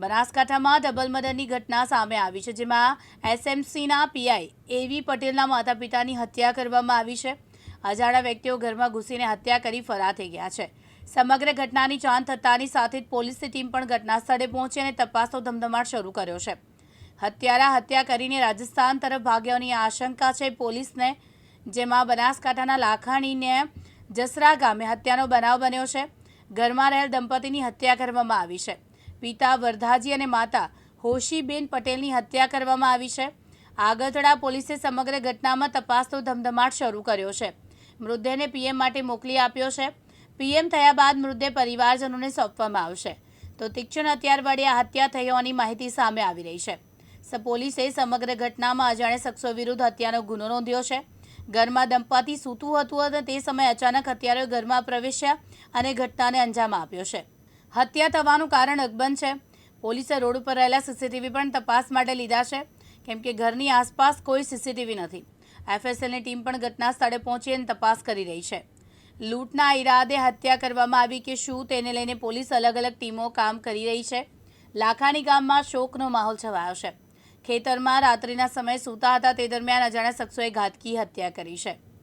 બનાસકાંઠામાં ડબલ મર્ડરની ઘટના સામે આવી છે, જેમાં એસએમસીના પીઆઈ એવી પટેલના માતા પિતાની હત્યા કરવામાં આવી છે. અજાણ્યા વ્યક્તિઓ ઘરમાં ઘૂસીને હત્યા કરી ફરાર થઈ ગયા છે. સમગ્ર ઘટનાની જાણ થતાની સાથે જ પોલીસની ટીમ પણ ઘટના સ્થળે પહોંચી અને તપાસનો ધમધમાટ શરૂ કર્યો છે. હત્યારા હત્યા કરીને રાજસ્થાન તરફ ભાગ્યાની આશંકા છે પોલીસને, જેમાં બનાસકાંઠાના લાખાણીને જસરા ગામે હત્યાનો બનાવ બન્યો છે. ઘરમાં રહેલ દંપતીની હત્યા કરવામાં આવી છે. પિતા વરધાજી અને માતા હોશીબેન પટેલની હત્યા કરવામાં આવી છે. આગતડા પોલીસે સમગ્ર ઘટનામાં તપાસનો ધમધમાટ શરૂ કર્યો છે. મૃતદેહને પીએમ માટે મોકલી આપ્યો છે. પીએમ થયા બાદ મૃતદેહ પરિવારજનોને સોંપવામાં આવશે. તો તીક્ષ્ણ હત્યાર વડે આ હત્યા થઈ હોવાની માહિતી સામે આવી રહી છે. પોલીસે સમગ્ર ઘટનામાં અજાણ્યા શખ્સો વિરુદ્ધ હત્યાનો ગુનો નોંધ્યો છે. ઘરમાં દંપતી સૂતું હતું અને તે સમયે અચાનક હત્યારોએ ઘરમાં પ્રવેશ્યા અને ઘટનાને અંજામ આપ્યો છે. હત્યા થવાનું કારણ અકબંધ છે. પોલીસે રોડ ઉપર રહેલા સીસીટીવી પણ તપાસ માટે લીધા છે. કેમ કે ઘરની આસપાસ કોઈ સીસીટીવી નથી. એફએસએલની ટીમ પણ ઘટના સ્થળે પહોંચી અને તપાસ કરી રહી છે. લૂંટના ઈરાદે હત્યા કરવામાં આવી કે શું તેને લઈને પોલીસ અલગ અલગ ટીમો કામ કરી રહી છે. લાખાણી ગામમાં શોકનો માહોલ છવાયો છે. ખેતરમાં રાત્રિના સમયે સૂતા હતા તે દરમિયાન અજાણ્યા શખ્સોએ ઘાતકી હત્યા કરી છે.